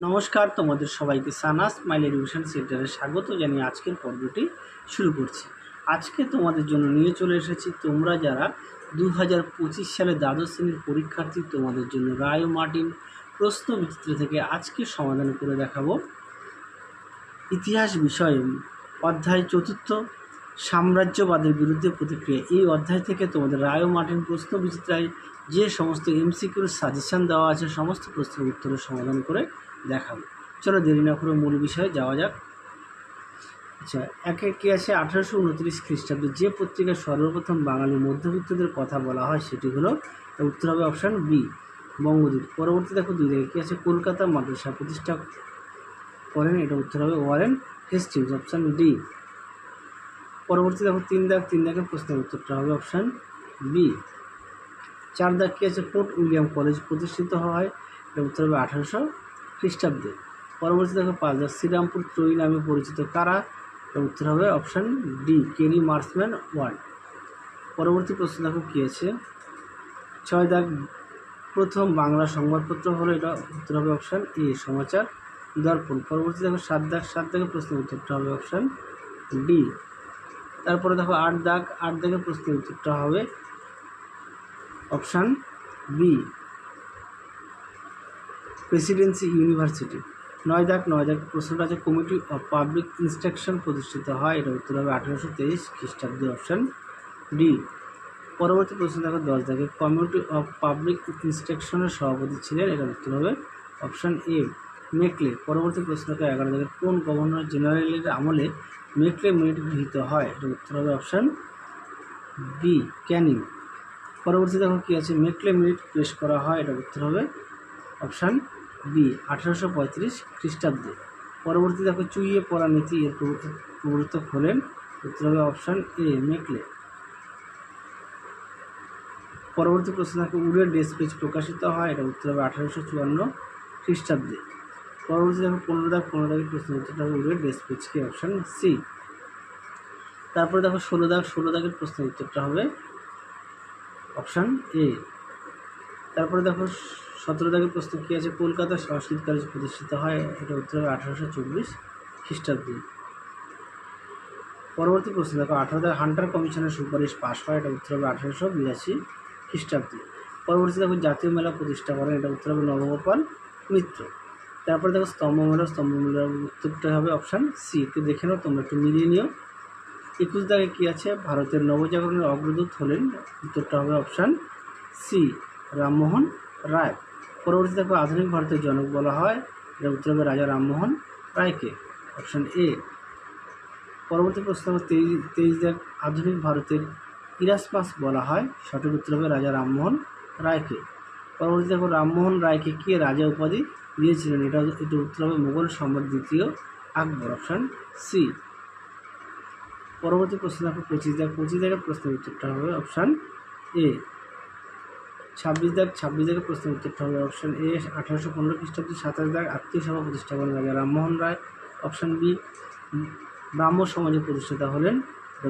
নমস্কার, তোমাদের সবাইকে সানাস মাইল এডুকেশন সেন্টারে স্বাগত জানিয়ে আজকের পর্বটি শুরু করছি। আজকে তোমাদের জন্য নিয়ে চলে এসেছি তোমরা যারা দু হাজার পঁচিশ সালে দ্বাদশ শ্রেণির পরীক্ষার্থী, তোমাদের জন্য রায় মার্টিন প্রশ্ন বিচিত্র থেকে আজকে সমাধান করে দেখাবো। ইতিহাস বিষয়ে অধ্যায় চতুর্থ, সাম্রাজ্যবাদের বিরুদ্ধে প্রতিক্রিয়া। এই অধ্যায় থেকে তোমাদের রায় মার্টিন প্রশ্ন বিচিত্রায় যে সমস্ত এমসিকিউর সাজেশন দেওয়া আছে, সমস্ত প্রশ্নের উত্তরের সমাধান করে দেখাবো। চলো দেরি না করে মূল বিষয়ে, যাওয়া যাক। আচ্ছা একে কি আছে? আঠারোশো উনত্রিশ খ্রিস্টাব্দে যে পত্রিকায় সর্বপ্রথম বাঙালি মধ্যবিত্তদের কথা বলা হয় সেটি হলো উত্তর হবে অপশান বি বঙ্গদূত। পরবর্তী দেখো দুই দেখে কী আছে? কলকাতা মাদ্রাসা প্রতিষ্ঠা করেন এটা উত্তর হবে ওয়ারেন হেস্টিংস, অপশান ডি পরবর্তী দেখো তিন দাগ, তিন দাগের প্রশ্নের উত্তরটা হবে অপশান বি চার দাগ কী আছে? ফোর্ট উইলিয়াম কলেজ প্রতিষ্ঠিত হয় এটা উত্তর হবে আঠারোশো খ্রিস্টাব্দে। পরবর্তী দেখো পাঁচ দাগ শ্রীরামপুর ত্রয়ী নামে পরিচিত কারা? উত্তর হবে option D Carey Marshman Ward পরবর্তী প্রশ্ন দেখো কী আছে? ছয় দাগ, প্রথম বাংলা সংবাদপত্র হলো এটা, উত্তর হবে অপশান এ সমাচার দর্পণ। পরবর্তী দেখো সাত দাগ, সাত দাগের প্রশ্নের উত্তরটা হবে অপশান ডি তারপরে দেখো আট দাগ, আট দাগের প্রশ্নের উত্তরটা হবে অপশান বি প্রেসিডেন্সি ইউনিভার্সিটি। নয় দাগ নয় দাগ প্রশ্নটা আছে, কমিটি অফ পাবলিক ইনস্ট্রাকশন প্রতিষ্ঠিত হয়, এটা উত্তর হবে আঠেরোশো তেইশ খ্রিস্টাব্দে, অপশান ডি। পরবর্তী প্রশ্ন দেখো, দশ দাগে কমিটি অফ পাবলিক ইনস্ট্রাকশনের সভাপতি ছিলেন, এটা উত্তর হবে অপশান এ, মেকলে। পরবর্তী প্রশ্ন দেখো, এগারো দাগে কোন গভর্নর জেনারেলের আমলে মেকলে মিনিট গৃহীত হয়, এটা উত্তর হবে অপশান বি, ক্যানিং। পরবর্তী দেখো কী আছে, মেকলে মিনিট পেশ করা হয়, এটা উত্তর হবে অপশান বি, আঠারোশো পঁয়ত্রিশ খ্রিস্টাব্দে। পরবর্তী দেখো, চুইয়ে পড়া নীতি এর প্রবর্ত- প্রবর্তক হলেন উত্তর হবে অপশান এ মেকলে। পরবর্তী প্রশ্ন দেখো উড়ের ডেস্ক পেজ প্রকাশিত হয় এটা উত্তর হবে আঠারোশো চুয়ান্ন খ্রিস্টাব্দে। পরবর্তী দেখো, পনেরো দাগ, পনেরো দাগের প্রশ্ন, উত্তরটা হবে উড়ের ডেস্ক পেজ অপশান সি তারপরে দেখো, ষোলো দাগ, ষোলো দাগের প্রশ্নের উত্তরটা হবে অপশান এ তারপরে দেখো সতেরো দাগের প্রশ্ন কী আছে? কলকাতা সংস্কৃত কলেজ প্রতিষ্ঠিত হয় এটা উত্তর হবে আঠারোশো চব্বিশ খ্রিস্টাব্দে। পরবর্তী প্রশ্ন, দেখো, আঠারো দাগ হান্টার কমিশনের সুপারিশ পাশ হয়, এটা উত্তর হবে আঠারোশো বিরাশি খ্রিস্টাব্দে। পরবর্তী দেখো, জাতীয় মেলা প্রতিষ্ঠা করেন, এটা উত্তর হবে নবগোপাল মিত্র। তারপরে দেখো, স্তম্ভ মেলা, স্তম্ভ মেলার উত্তরটা হবে অপশান সি। একটু দেখে নাও, তোমরা একটু মিলিয়ে নিও। একুশ দাগে কী আছে? ভারতের নবজাগরণের অগ্রদূত হলেন, উত্তরটা হবে অপশান সি। রামমোহন রায়। পরবর্তী দেখো আধুনিক ভারতের জনক বলা হয় এটা উত্তর হবে রাজা রামমোহন রায়কে। অপশান এ পরবর্তী প্রশ্ন তেইশ তেইশ দেখ আধুনিক ভারতের ইরাসমাস বলা হয়, সঠিক উত্তর হবে রাজা রামমোহন রায়কে। পরবর্তী দেখো রামমোহন রায়কে কে রাজা উপাধি দিয়েছিলেন? এটা এটা উত্তর হবে মুঘল সম্রাট দ্বিতীয় আকবর। অপশান সি পরবর্তী প্রশ্ন দেখো, পঁচিশ দেখ পঁচিশ দাগের প্রশ্নের উত্তরটা হবে অপশান এ ছাব্বিশ দাগ, ছাব্বিশ দাগের প্রশ্নের উত্তরটা হবে অপশান এ আঠারোশো পনেরো খ্রিস্টাব্দে সাতাশ দাগ, আত্মীয় সভা প্রতিষ্ঠা করেন রাজা রামমোহন রায়। অপশান বি ব্রাহ্ম সমাজের প্রতিষ্ঠাতা হলেন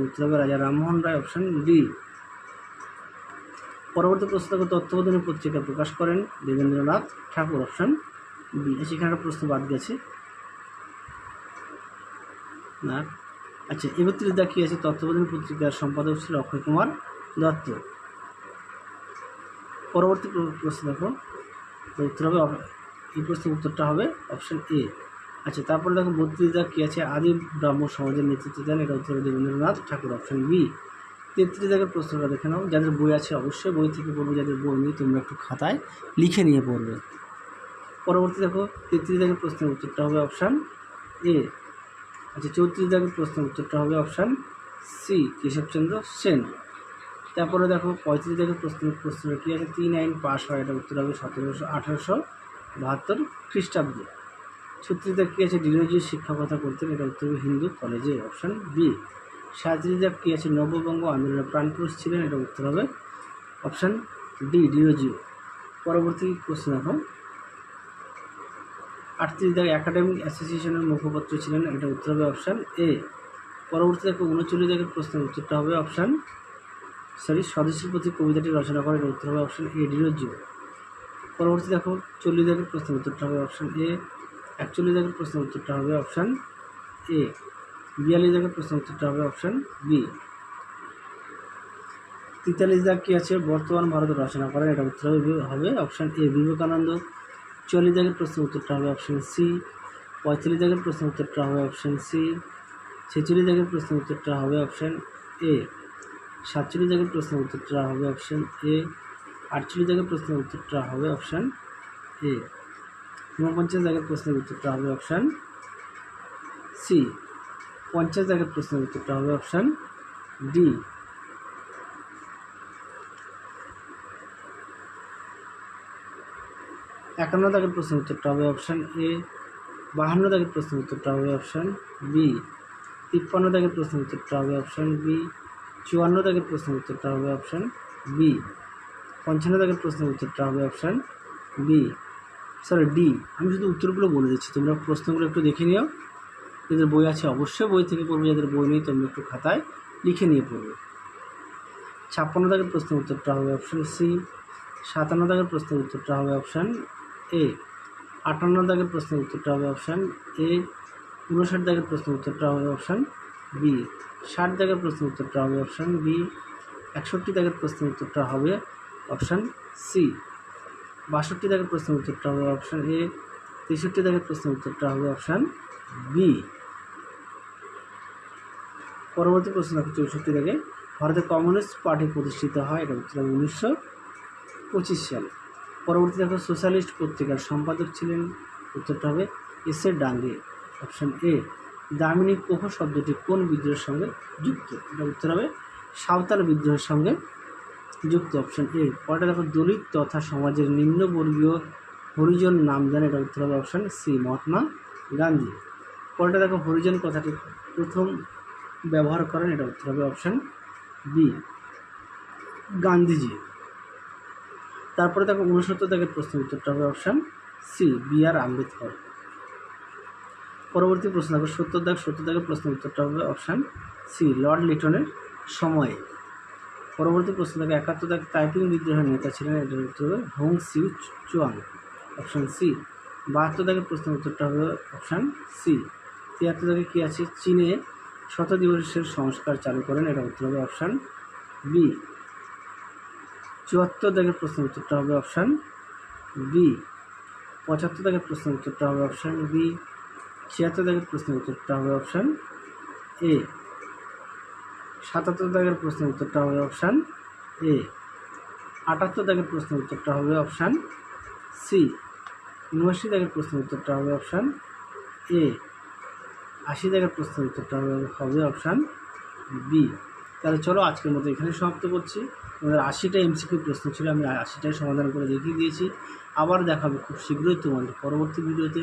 উত্তর হবে রাজা রামমোহন রায় অপশান ডি পরবর্তী প্রশ্ন দেখো তত্ত্ববোধনী পত্রিকা প্রকাশ করেন দেবেন্দ্রনাথ ঠাকুর অপশান বি সেখানে একটা প্রশ্ন বাদ গেছে। না আচ্ছা একত্রিশ দা কী আছে? তত্ত্বাবধান পত্রিকার সম্পাদক ছিল অক্ষয় কুমার দত্ত। পরবর্তী প্রশ্ন দেখো। তো উত্তর হবে এই প্রশ্নের উত্তরটা হবে অপশান এ আচ্ছা তারপরে দেখো বত্রিশ কী আছে? আদি ব্রাহ্ম সমাজের নেতৃত্ব দেন, এটা উত্তর দেবেন্দ্রনাথ ঠাকুর অপশান বি তেত্রিশ দাগের প্রশ্নটা দেখে নাও। যাদের বই আছে অবশ্যই বই থেকে পড়বে, যাদের বই নেই তোমরা একটু খাতায় লিখে নিয়ে পড়বে। পরবর্তী দেখো, তেত্রিশ দাগের প্রশ্নের উত্তরটা হবে অপশান এ আচ্ছা চৌত্রিশ দাগের প্রশ্নের উত্তরটা হবে অপশান সি কেশবচন্দ্র সেন। তারপরে দেখো পঁয়ত্রিশ দাগের প্রশ্নের প্রশ্নটা কী আছে? তিন আইন পাস হয়, এটা উত্তর হবে সতেরোশো আঠারোশো বাহাত্তর খ্রিস্টাব্দে। ছত্রিশ দাগ কী আছে? ডিরোজি শিক্ষকতা করতেন এটা উত্তর হবে হিন্দু কলেজে অপশান বি সাঁত্রিশ দাগ কী আছে? নববঙ্গ আন্দোলনের প্রাণপুরুষ ছিলেন, এটা উত্তর হবে অপশান ডি ডিরোজিও পরবর্তী প্রশ্ন দেখো। আটত্রিশ দাগ একাডেমিক অ্যাসোসিয়েশনের মুখপাত্র ছিলেন, এটা উত্তর হবে অপশান এ পরবর্তী দেখো, উনচল্লিশ দাগের প্রশ্নের উত্তরটা হবে অপশান সরি স্বদেশের প্রতি কবিতাটি রচনা করে এটা উত্তর হবে অপশান এ ডিরোজিও পরবর্তী দেখো, চল্লিশ দাগের প্রশ্নের উত্তরটা হবে অপশান এ। একচল্লিশ দাগের প্রশ্নের উত্তরটা হবে অপশান এ। বিয়াল্লিশ দাগের প্রশ্নের উত্তরটা হবে অপশান বি। তেতাল্লিশ দাগ কী আছে? বর্তমান ভারত রচনা করেন, এটা উত্তর হবে হবে অপশান এ। বিবেকানন্দ, চল্লিশ দাগের প্রশ্নের উত্তরটা হবে অপশান সি। পঁয়তাল্লিশ দাগের প্রশ্নের উত্তরটা হবে অপশান সি। ছেচল্লিশ দাগের প্রশ্নের উত্তরটা হবে অপশান এ। সাতচল্লিশ দাগের প্রশ্নের উত্তরটা হবে অপশান এ আটচল্লিশ দাগের প্রশ্নের উত্তরটা হবে অপশান এ ঊনপঞ্চাশ দাগের প্রশ্নের উত্তরটা হবে অপশান সি পঞ্চাশ দাগের প্রশ্নের উত্তরটা হবে অপশান ডি একান্ন দাগের প্রশ্নের উত্তরটা হবে অপশান এ বাহান্ন দাগের প্রশ্নের উত্তরটা হবে অপশান বি তিপ্পান্ন দাগের প্রশ্নের উত্তরটা হবে অপশান বি চুয়ান্ন দাগের প্রশ্নের উত্তরটা হবে অপশান বি পঞ্চান্ন দাগের প্রশ্নের উত্তরটা হবে অপশান বি সরি ডি আমি শুধু উত্তরগুলো বলে দিচ্ছি। তোমরা প্রশ্নগুলো একটু দেখে নিও। যাদের বই আছে অবশ্যই বই থেকে পড়বে। যাদের বই নেই, তোমরা একটু খাতায় লিখে নিয়ে পড়বে। ছাপ্পান্ন দাগের প্রশ্নের উত্তরটা হবে অপশান সি সাতান্ন দাগের প্রশ্নের উত্তরটা হবে অপশান এ আটান্ন দাগের প্রশ্নের উত্তরটা হবে অপশান এ উনষাট দাগের প্রশ্নের উত্তরটা হবে অপশান বি, ষাট দাগের প্রশ্নের উত্তরটা হবে অপশান বি, একষট্টি দাগের প্রশ্নের উত্তরটা হবে অপশান সি। বাষট্টি দাগের প্রশ্নের উত্তরটা হবে অপশান এ, তেষট্টি দাগের প্রশ্নের উত্তরটা হবে অপশান বি। পরবর্তী প্রশ্ন দেখো, চৌষট্টি দাগে ভারতের কমিউনিস্ট পার্টি প্রতিষ্ঠিত হয়, এটা হবে উনিশশো পঁচিশ সালে। পরবর্তী দেখো, সোশ্যালিস্ট পত্রিকার সম্পাদক ছিলেন, উত্তরটা হবে S A Dange, option A. Damini Koh শব্দটি কোন বিদ্রোহের সঙ্গে যুক্ত? এটা উত্তর হবে সাঁওতাল বিদ্রোহের সঙ্গে যুক্ত অপশান এ পরেটা দেখো, দলিত তথা সমাজের নিম্নবর্গীয় হরিজন নাম জানে, এটা উত্তর হবে অপশান সি মহাত্মা গান্ধী। পরেটা দেখো, হরিজন কথাটি প্রথম ব্যবহার করেন, এটা উত্তর হবে অপশান বি গান্ধীজি। তারপরে দেখো উনসত্তর দাগের প্রশ্ন উত্তরটা হবে option C B R Ambedkar. পরবর্তী প্রশ্ন দেখো, সত্তর দাগ, সত্তর দাগের প্রশ্নের উত্তরটা হবে অপশান সি লর্ড লিটনের সময়ে। পরবর্তী প্রশ্ন দেখো, একাত্তর দাগ টাইপিং বিদ্রোহের নেতা ছিলেন, এটার উত্তর হবে Hong Xiuquan option C বাহাত্তর দাগের প্রশ্নের উত্তরটা হবে অপশান সি তিয়াত্তর দাগে কী আছে? চীনে শত দিবসের সংস্কার চালু করেন এটা উত্তর হবে অপশান বি চুয়াত্তর দাগের প্রশ্নের উত্তরটা হবে অপশান বি পঁচাত্তর দাগের প্রশ্নের উত্তরটা হবে অপশান বি ছিয়াত্তর দাগের প্রশ্নের উত্তরটা হবে অপশান এ সাতাত্তর দাগের প্রশ্নের উত্তরটা হবে অপশান এ আটাত্তর দাগের প্রশ্নের উত্তরটা হবে অপশান সি উনআশি দাগের প্রশ্নের উত্তরটা হবে অপশান এ আশি দাগের প্রশ্নের উত্তরটা হবে অপশান বি তাহলে চলো আজকের মতো এখানে সমাপ্ত করছি। তোমাদের আশিটা এমসিকিউ প্রশ্ন ছিল, আমি আশিটাই সমাধান করে দেখিয়ে দিয়েছি। আবার দেখাবো খুব শীঘ্রই তোমাদের পরবর্তী ভিডিওতে।